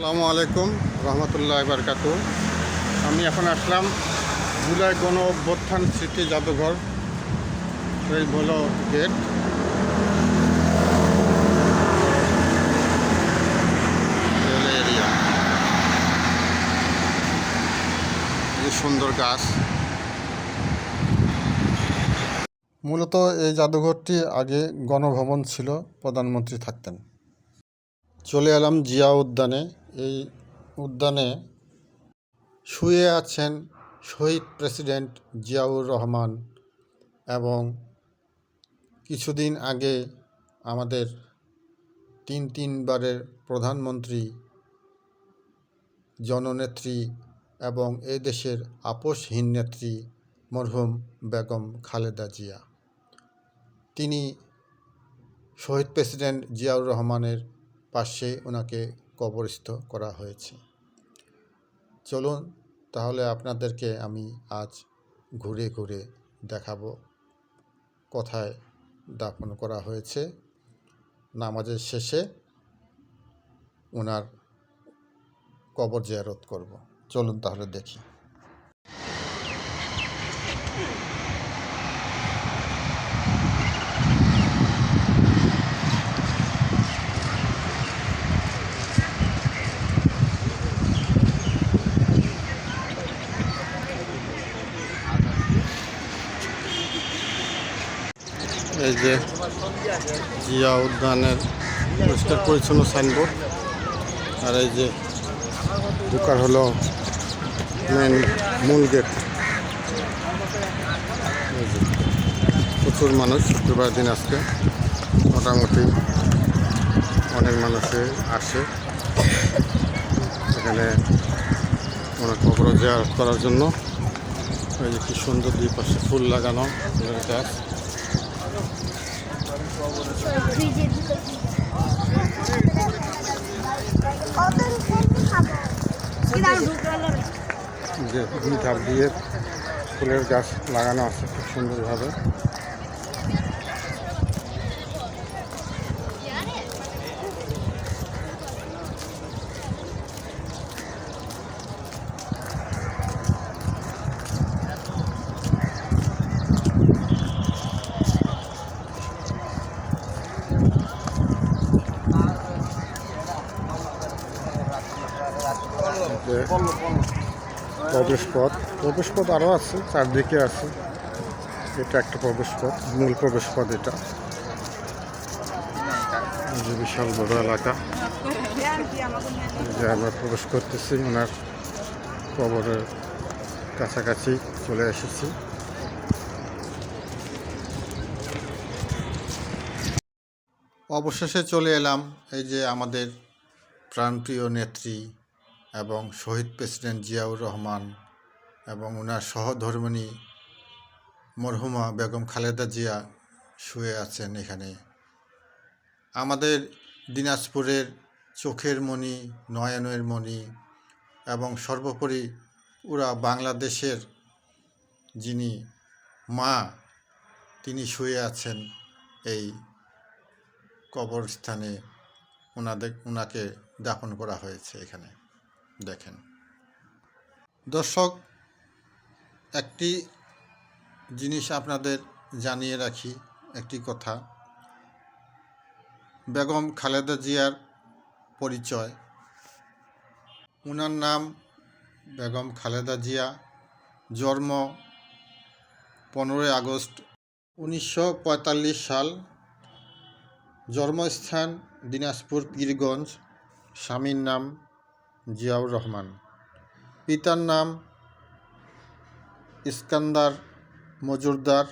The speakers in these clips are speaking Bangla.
আসসালামু আলাইকুম, রহমতুল্লাহ বারকাত আমি এখন আসলাম জুলাই গণ অভ্যুত্থান স্মৃতি জাদুঘর। এই হলো গেট। সুন্দর গাছ। মূলত এই জাদুঘরটি আগে গণভবন ছিল, প্রধানমন্ত্রী থাকতেন। চলে এলাম জিয়া উদ্যানে। এই উদ্যানে শুয়ে আছেন শহীদ প্রেসিডেন্ট জিয়াউর রহমান এবং কিছুদিন আগে আমাদের তিন তিনবারের প্রধানমন্ত্রী, জননেত্রী এবং এ দেশের আপোষহীন নেত্রী মরহুম বেগম খালেদা জিয়া। তিনি শহীদ প্রেসিডেন্ট জিয়াউর রহমানের পাশে ওনাকে কবরস্থ করা হয়েছে। চলুন তাহলে আপনাদেরকে আমি আজ ঘুরে ঘুরে দেখাবো। কোথায় দাফন করা হয়েছে। নামাজের শেষে ওনার কবর জিয়ারত করব। চলুন তাহলে দেখি। এই যে জিয়া উদ্যানের পরিষ্কার পরিচ্ছন্ন সাইনবোর্ড। আর এই যে ঢোকার হলো মেন মূল গেট প্রচুর মানুষ শুক্রবার দিন আজকে। মোটামুটি অনেক মানুষে আসে। এখানে অনেক জিয়ারত করার জন্য। এই যে কি সুন্দর দুই পাশে ফুল লাগানো। গাছ যে দুই ধাপ দিয়ে ফুলের গাছ লাগানো আছে খুব সুন্দরভাবে যে প্রবেশ পথ প্রবেশ পথ আরও আছে, চারদিকে আছে। এটা একটা প্রবেশ পথ মূল প্রবেশ পথ এটা বিশাল বড় এলাকা। যে আমরা প্রবেশ করতেছি, ওনার কবরের কাছাকাছি চলে এসেছি। অবশেষে চলে এলাম এই যে আমাদের প্রাণপ্রিয় নেত্রী এবং শহীদ প্রেসিডেন্ট জিয়াউর রহমান এবং ওনার সহধর্মিণী মরহুমা বেগম খালেদা জিয়া শুয়ে আছেন এখানে। আমাদের দিনাজপুরের চোখের মণি, নয়নের মণি এবং সর্বোপরি ওরা বাংলাদেশের যিনি মা, তিনি শুয়ে আছেন এই কবরস্থানে। ওনাদের ওনাকে দাফন করা হয়েছে এখানে। দেখেন। দর্শক একটি জিনিস আপনাদের জানিয়ে রাখি, একটি কথা। বেগম খালেদা জিয়ার পরিচয়। ওনার নাম বেগম খালেদা জিয়া। জন্ম পনেরোই আগস্ট উনিশশো পঁয়তাল্লিশ সাল। জন্মস্থান দিনাজপুর পীরগঞ্জ। স্বামীর নাম জিয়াউর রহমান। পিতার নাম ইস্কান্দার মজুরদার,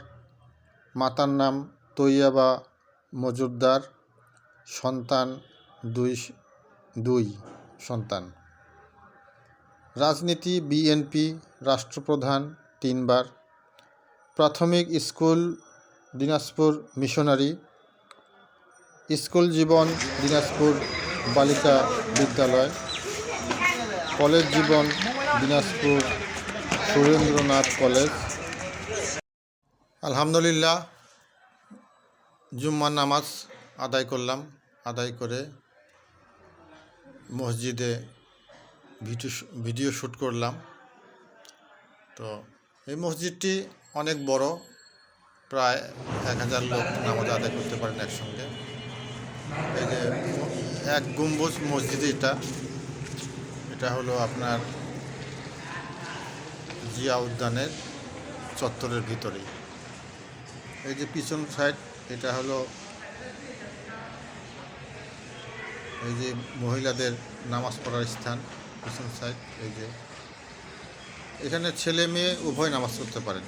মাতার নাম তৈয়াবা মজুরদার, সন্তান দুই দুই সন্তান। রাজনীতি, বিএনপি, রাষ্ট্রপ্রধান তিনবার। প্রাথমিক স্কুল, দিনাজপুর মিশনারি। স্কুল জীবন, দিনাজপুর বালিকা বিদ্যালয়। কলেজ জীবন, দিনাজপুর সুরেন্দ্রনাথ কলেজ। আলহামদুলিল্লাহ, জুম্মার নামাজ আদায় করলাম। আদায় করে মসজিদে ভিডিও ভিডিও শ্যুট করলাম। তো এই মসজিদটি অনেক বড়, প্রায় এক হাজার লোক নামাজ আদায় করতে পারেন একসঙ্গে। এই যে এক গম্বুজ মসজিদ এটা। এটা হলো আপনার জিয়া উদ্যানের চত্বরের ভিতরেই। এই যে পিছন সাইড এটা হলো এই যে মহিলাদের নামাজ পড়ার স্থান পিছন সাইড এই যে। এখানে ছেলে মেয়ে উভয় নামাজ পড়তে পারেন।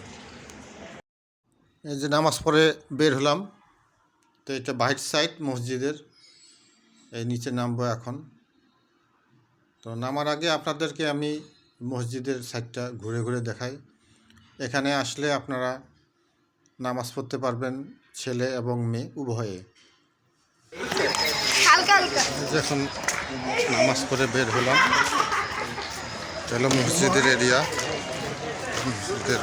এই যে নামাজ পড়ে বের হলাম, তো এটা বাইট সাইড মসজিদের। এই নিচে নামবো এখন। তো নামার আগে আপনাদেরকে আমি মসজিদের সাইডটা ঘুরে ঘুরে দেখাই। এখানে আসলে আপনারা নামাজ পড়তে পারবেন ছেলে এবং মেয়ে উভয়ে। যখন নামাজ পড়ে বের হলাম। তাহলে মসজিদের এরিয়া মসজিদের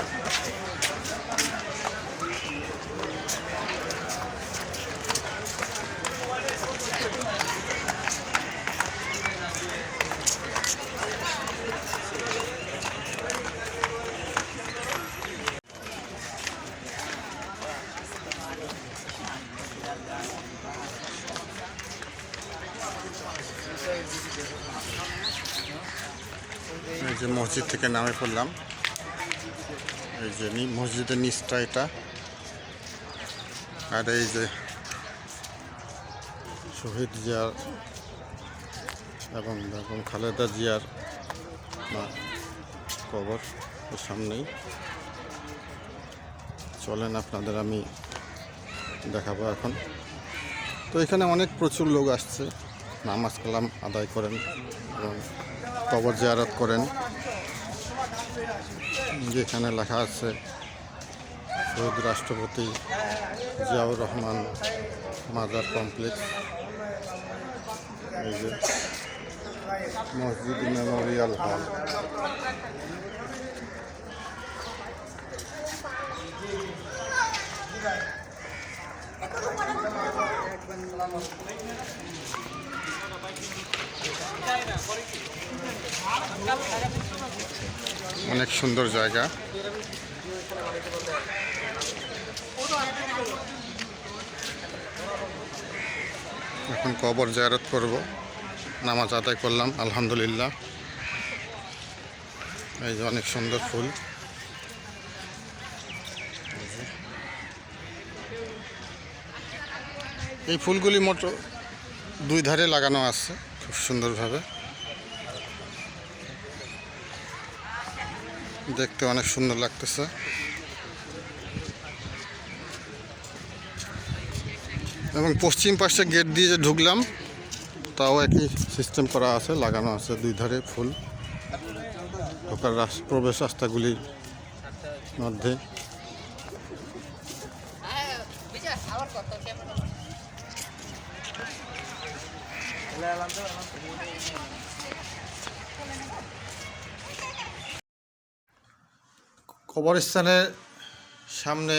এই যে মসজিদ থেকে নামে পড়লাম। এই যে মসজিদের নিচটা এটা। আর এই যে শহীদ জিয়ার এবং বেগম খালেদা জিয়ার কবর ওর সামনেই। চলেন আপনাদের আমি দেখাবো এখন। তো এখানে অনেক প্রচুর লোক আসছে। নামাজ কালাম আদায় করেন এবং কবর জিয়ারত করেন। যেখানে লেখা আছে শহীদ রাষ্ট্রপতি জিয়াউর রহমান মাজার কমপ্লেক্স। এই যে মসজিদ মেমোরিয়াল হল। অনেক সুন্দর জায়গা। এখন কবর জায়ারত করব। নামাজ আদায় করলাম, আলহামদুলিল্লাহ। এই যে অনেক সুন্দর ফুল। এই ফুলগুলি মোটো দুই ধারে লাগানো আছে। খুব সুন্দরভাবে। দেখতে অনেক সুন্দর লাগতেছে। এবং পশ্চিম পাশে গেট দিয়ে যে ঢুকলাম, তাও একই সিস্টেম করা আছে, লাগানো আছে দুই ধারে ফুল। ঢোকার প্রবেশ রাস্তাগুলির মধ্যে। কবরস্থানের সামনে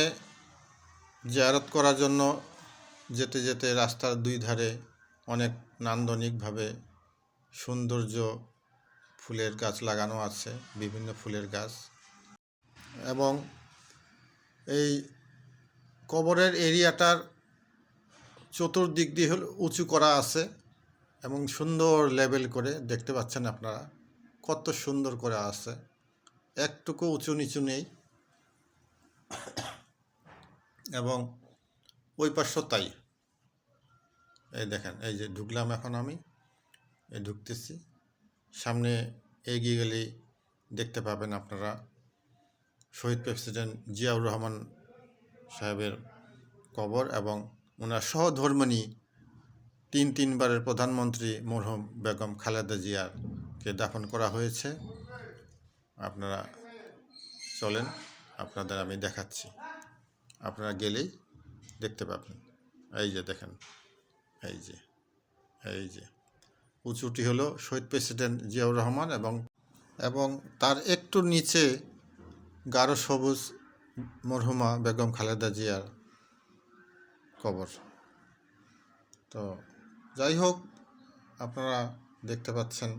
জিয়ারত করার জন্য যেতে যেতে রাস্তার দুই ধারে অনেক নান্দনিকভাবে সৌন্দর্য ফুলের গাছ লাগানো আছে, বিভিন্ন ফুলের গাছ। এবং এই কবরের এরিয়াটার চতুর্দিক দিয়ে হল উঁচু করা আছে এবং সুন্দর লেবেল করে দেখতে পাচ্ছেন আপনারা, কত সুন্দর করে আছে। একটুকু উঁচু নিচু নেই। এবং ওই পাশও তাই। এই দেখেন, এই যে ঢুকলাম এখন আমি, এই ঢুকতেছি। সামনে এগিয়ে গেলেই দেখতে পাবেন আপনারা শহীদ প্রেসিডেন্ট জিয়াউর রহমান সাহেবের কবর এবং ওনার সহধর্মিণী তিন তিনবারের প্রধানমন্ত্রী মরহুম বেগম খালেদা জিয়ারকে দাফন করা হয়েছে। আপনারা চলেন। আপনাদের আমি দেখাচ্ছি। আপনারা গেলেই দেখতে পাবেন। এই যে দেখেন, এই যে এই যে। উঁচুটি হলো শহীদ প্রেসিডেন্ট জিয়াউর রহমান এবং এবং তার একটু নিচে গাঢ় সবুজ মরহুমা বেগম খালেদা জিয়ার কবর। তো যাই হোক, আপনারা দেখতে পাচ্ছেন,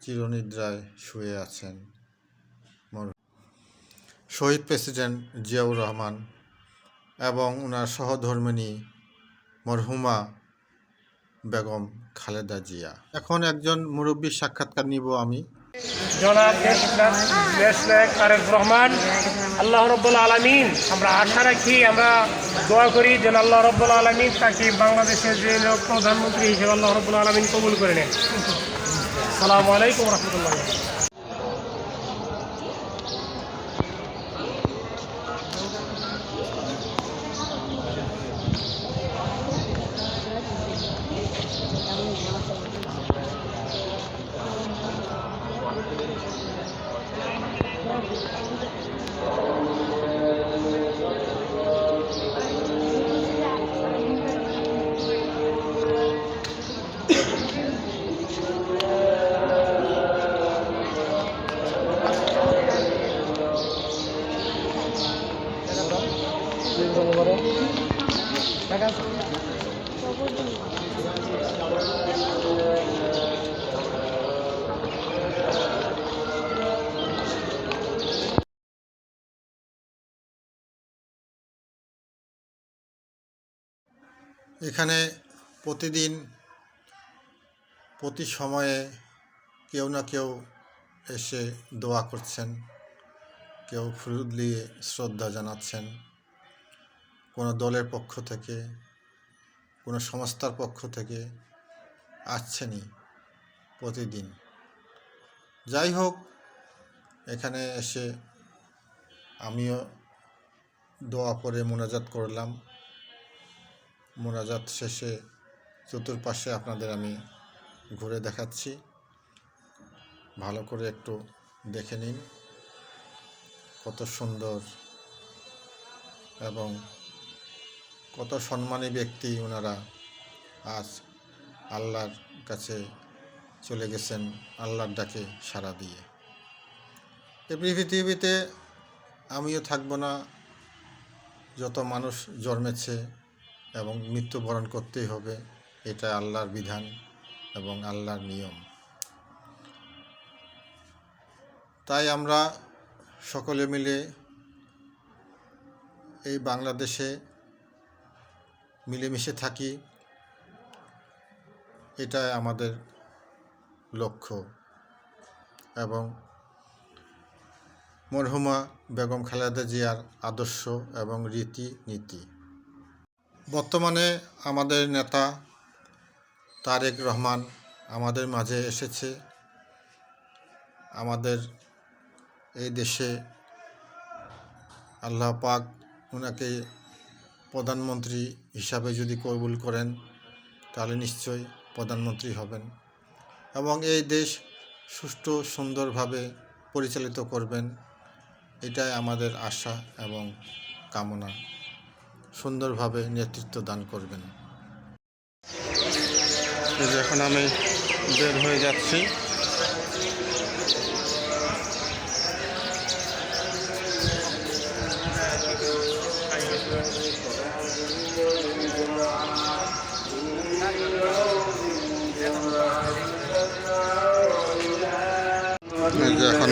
চিরনিদ্রায় শুয়ে আছেন। শহীদ প্রেসিডেন্ট জিয়াউর রহমান এবং ওনার সহধর্মিণী মরহুমা বেগম খালেদা জিয়া। এখন একজন মুরব্বীর সাক্ষাৎকার নিব আমি। রহমান, আল্লাহ রব্বুল আলমিন, আমরা আশা রাখি, আমরা দোয়া করি যেন আল্লাহ রব্বুল আলমিন তাকে বাংলাদেশের যে প্রধানমন্ত্রী হিসেবে আল্লাহ রব্বুল আলমিন কবুল করে নেন সালামু আলাইকুম রহমতুল্লাহ এখানে প্রতিদিন, প্রতি সময়ে কেউ না কেউ এসে দোয়া করছেন, কেউ ফুল দিয়ে শ্রদ্ধা জানাচ্ছেন। কোনো দলের পক্ষ থেকে, কোনো সংস্থার পক্ষ থেকে আসছেনই প্রতিদিন। যাই হোক, এখানে এসে আমিও দোয়া করে মোনাজাত করলাম। মোনাজাত শেষে চতুর্পাশে আপনাদের আমি ঘুরে দেখাচ্ছি। ভালো করে একটু দেখে নিন কত সুন্দর এবং কত সম্মানী ব্যক্তি ওনারা আজ আল্লাহর কাছে চলে গেছেন, আল্লাহর ডাকে সাড়া দিয়ে। এই পৃথিবীতে আমিও থাকব না, যত মানুষ জন্মেছে এবং মৃত্যুবরণ করতেই হবে, এটা আল্লাহর বিধান এবং আল্লাহর নিয়ম। তাই আমরা সকলে মিলে এই বাংলাদেশে মিলেমিশে থাকি, এটাই আমাদের লক্ষ্য। এবং মরহুমা বেগম খালেদা জিয়ার আদর্শ এবং রীতি নীতি বর্তমানে আমাদের নেতা তারেক রহমান আমাদের মাঝে এসেছে। আমাদের এই দেশে আল্লাহ পাক ওনাকে প্রধানমন্ত্রী হিসাবে যদি কবুল করেন, তাহলে নিশ্চয়ই প্রধানমন্ত্রী হবেন এবং এই দেশ সুষ্ঠু, সুন্দরভাবে পরিচালিত করবেন, এটাই আমাদের আশা এবং কামনা। সুন্দরভাবে নেতৃত্ব দান করবেন। এখন আমি বের হয়ে যাচ্ছি এই যে এখন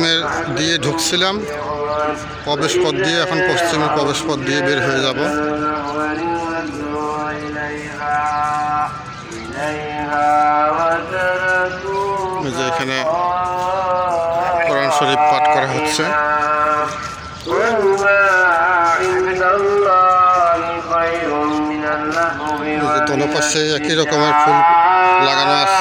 পশ্চিমের দিয়ে ঢুকছিলাম। প্রবেশ পথ দিয়ে, এখন পশ্চিমের প্রবেশ পথ দিয়ে বের হয়ে যাব। যে এখানে কোরআন শরীফ পাঠ করা হচ্ছে। যে তলপাশে একই রকমের ফুল লাগানো আছে।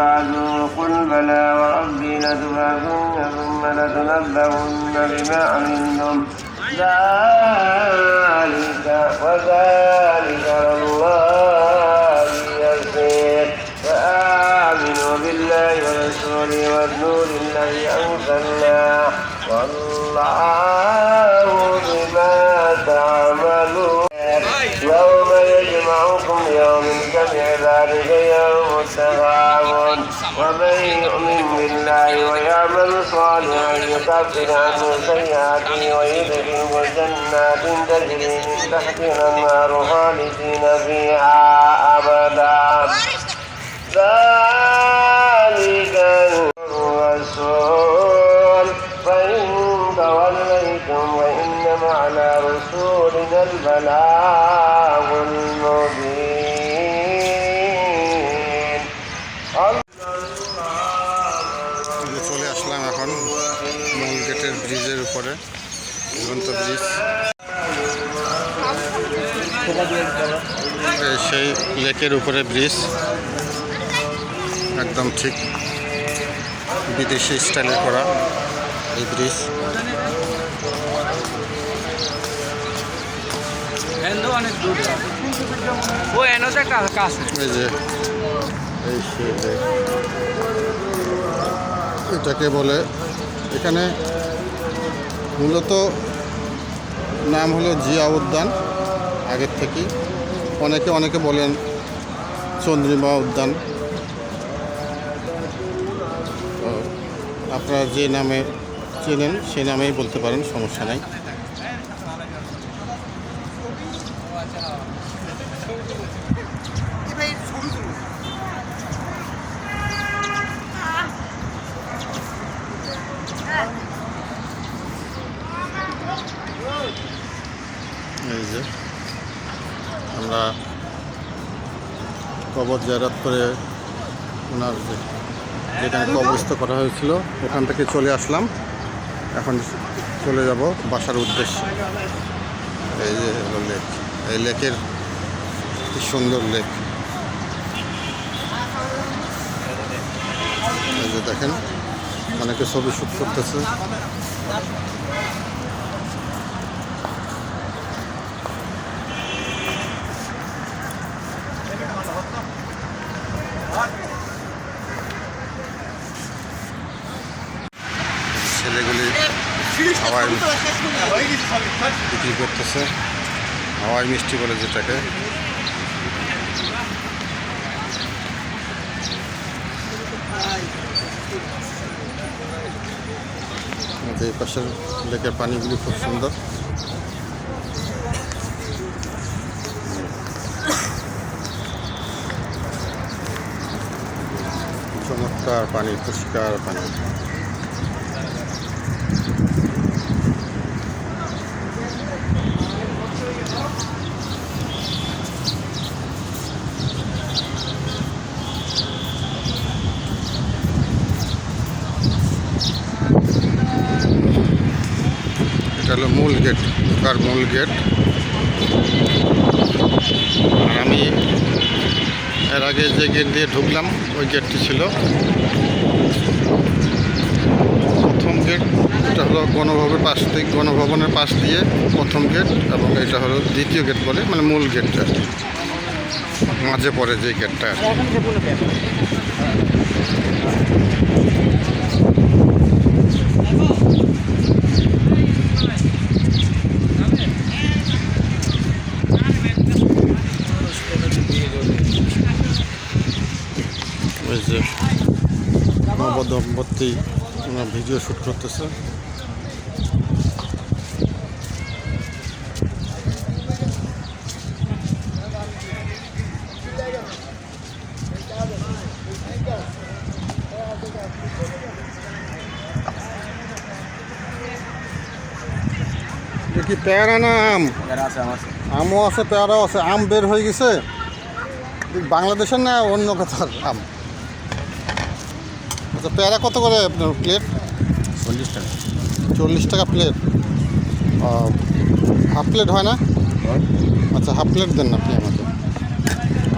يبعثوا قل بلى وربي لتبعثن ثم لتنبؤن بما عملتم. ذلك وذلك على الله. يكفر عنه سيئاته ويدخله جنات تجري من تحتها النار خالدين فيها. ঝুলন্ত ব্রিজ সেই লেকের উপরে ব্রিজ। একদম ঠিক বিদেশি স্টাইলে করা এই ব্রিজ। এই যে। এটাকে বলে এখানে মূলত নাম হলো জিয়া উদ্যান, আগের থেকেই। অনেকে অনেকে বলেন চন্দ্রিমা উদ্যান। আপনারা যে নামে চেনেন, সে নামেই বলতে পারেন, সমস্যা নাই এই যে আমরা কবর জায়রাত করে ওনার যে যেখানে কবরস্থ করা হয়েছিল ওখান থেকে চলে আসলাম। এখন চলে যাব বাসার উদ্দেশ্যে। এই যে লেক। এই লেকের কি সুন্দর লেক। এই যে দেখেন, অনেকে ছবি শ্যুট করতেছে ছেলেগুলি হাওয়াই বিক্রি করতেছে। হাওয়াই মিষ্টি বলে যেটাকে। এই পাশের লেকের পানিগুলি খুব সুন্দর। চমৎকার পানি, পরিষ্কার পানি। এটা হলো মূল গেট, ঢোকার মূল গেট। আর আমি এর আগে যে গেট দিয়ে ঢুকলাম, ওই গেটটি ছিল। গেট, এটা হলো গণভবনের পাশ থেকে, গণভবনের পাশ দিয়ে প্রথম গেট এবং এটা হলো দ্বিতীয় গেট বলে মানে মূল গেটটা মাঝে পড়ে যে গেটটা। নবদম্পতি ভিডিও শ্যুট করতেছে। কি পেয়ারা না আম? আমও আছে পেয়ারাও আছে। আম বের হয়ে গেছে। বাংলাদেশের না অন্য কথার আম? আচ্ছা পেয়ারা কত করে আপনার প্লেট চল্লিশ টাকা। চল্লিশ টাকা প্লেট হাফ প্লেট হয় না? আচ্ছা হাফ প্লেট দেন না আপনি আমাকে।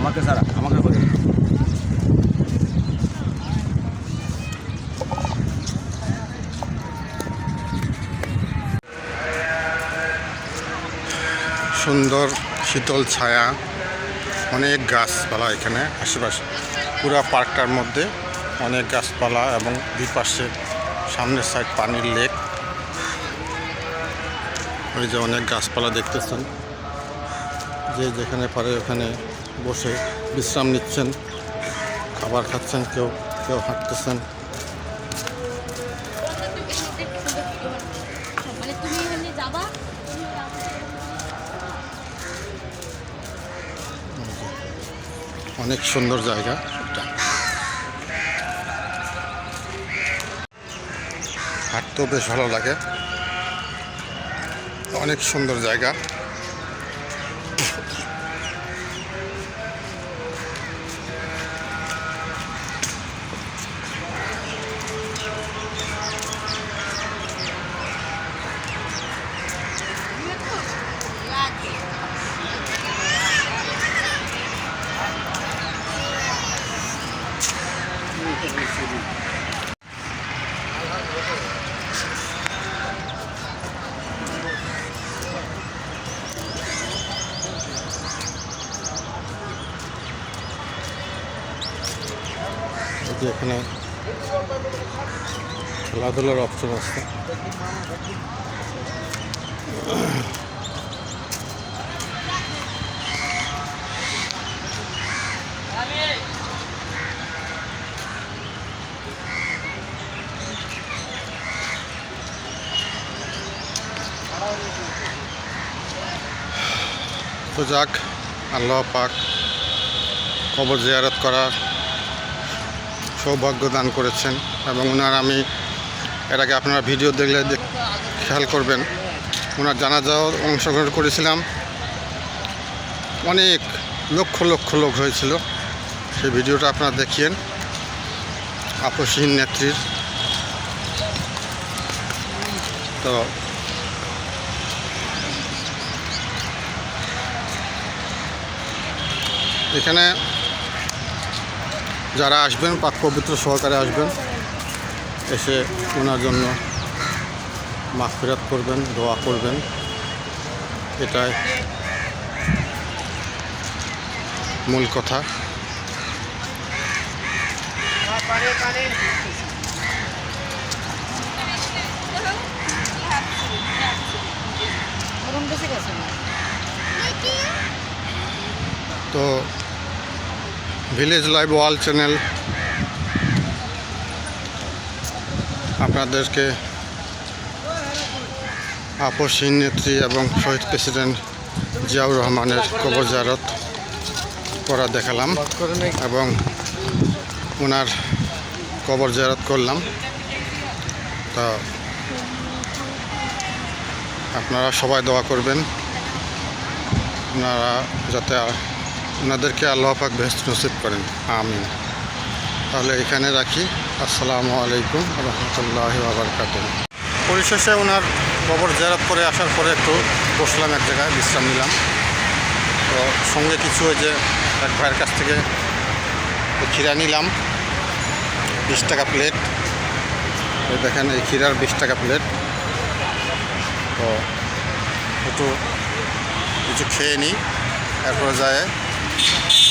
আমাকে স্যার আমাকে করে সুন্দর শীতল ছায়া অনেক গাছপালা এখানে আশেপাশে। পুরা পার্কটার মধ্যে অনেক গাছপালা এবং দুই পাশে সামনের সাইড পানির লেক ওই যে অনেক গাছপালা দেখতেছেন। যে যেখানে পারে ওখানে বসে বিশ্রাম নিচ্ছেন। খাবার খাচ্ছেন কেউ কেউ হাঁটতেছেন। মানে অনেক সুন্দর জায়গা। হাঁটতেও বেশ ভালো লাগে। অনেক সুন্দর জায়গা এই যে এখানে খেলাধুলার অপশন তো যাক, আল্লাহ পাক কবর জিয়ারত করার সৌভাগ্য দান করেছেন এবং ওনার আমি আগে আপনারা ভিডিও দেখলে দেখ- খেয়াল করবেন। ওনার জানাজাও অংশগ্রহণ করেছিলাম। অনেক, লক্ষ লক্ষ লোক হয়েছিল। সেই ভিডিওটা আপনারা দেখিয়েন। আপসহীন নেত্রীর। তো, এখানে যারা আসবেন, পাক পবিত্র সহকারে আসবেন। এসে ওনার জন্য মাগফিরাত করবেন দোয়া করবেন। এটাই মূল কথা। তো ভিলেজ লাইভ ওয়াল চ্যানেল আপনাদেরকে আপসহীন নেত্রী এবং শহীদ প্রেসিডেন্ট জিয়াউর রহমানের কবর জারত করা দেখালাম এবং ওনার কবর জারত করলাম। তা আপনারা সবাই দোয়া করবেন। ওনারা যাতে ওনাদেরকে আল্লাহ পাক বেহস্ত নসিব করেন। আমিন। তাহলে এখানে রাখি। আসসালামু আলাইকুম রহমতুল্লাহ আবরকাত পরিশেষে ওনার কবর জেরাত করে আসার পরে একটু বসলাম এক জায়গায়, বিশ্রাম নিলাম। তো সঙ্গে কিছু যে এক ভাইয়ের কাছ থেকে ক্ষীরা নিলাম, বিশ টাকা প্লেট। এই দেখেন, এই ক্ষীরার বিশ টাকা প্লেট। তো একটু কিছু খেয়ে নিই, এরপরে যায়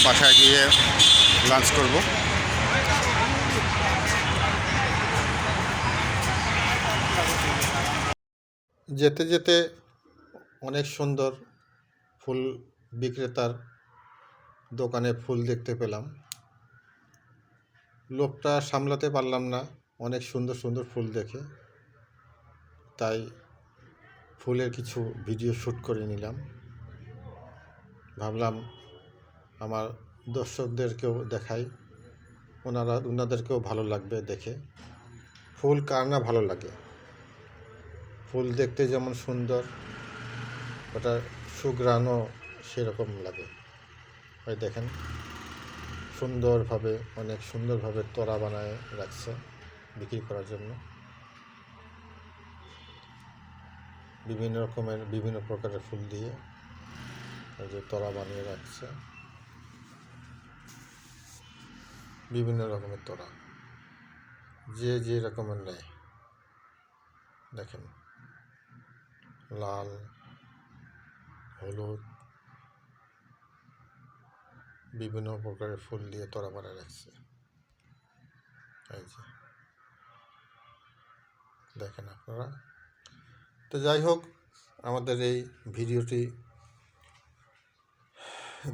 বাসায় গিয়ে লাঞ্চ করব। যেতে যেতে অনেক সুন্দর ফুল বিক্রেতার দোকানে ফুল দেখতে পেলাম। লোকটা সামলাতে পারলাম না, অনেক সুন্দর সুন্দর ফুল দেখে। তাই ফুলের কিছু ভিডিও শ্যুট করে নিলাম। ভাবলাম আমার দর্শকদেরকেও দেখাই, ওনারা, ওনাদেরকেও ভালো লাগবে দেখে। ফুল কার না ভালো লাগে? ফুল দেখতে যেমন সুন্দর, ওটা সুগ্রাণও সেরকম লাগে। ওই দেখেন, সুন্দরভাবে, অনেক সুন্দরভাবে তোরা বানায় রাখছে বিক্রি করার জন্য। বিভিন্ন রকমের, বিভিন্ন প্রকারের ফুল দিয়ে এই যে তোরা বানিয়ে রাখছে। বিভিন্ন রকমের তোরা যে যে রকমের নেয়। দেখেন লাল, হলুদ, বিভিন্ন প্রকারের ফুল দিয়ে তোড়া বানায় রাখছে। এই যে। দেখেন আপনারা। তো যাই হোক, আমাদের এই ভিডিওটি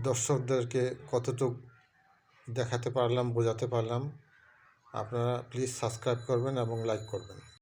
দর্শকদেরকে কতটুক দেখাতে পারলাম, বোঝাতে পারলাম, আপনারা প্লিজ সাবস্ক্রাইব করবেন এবং লাইক করবেন।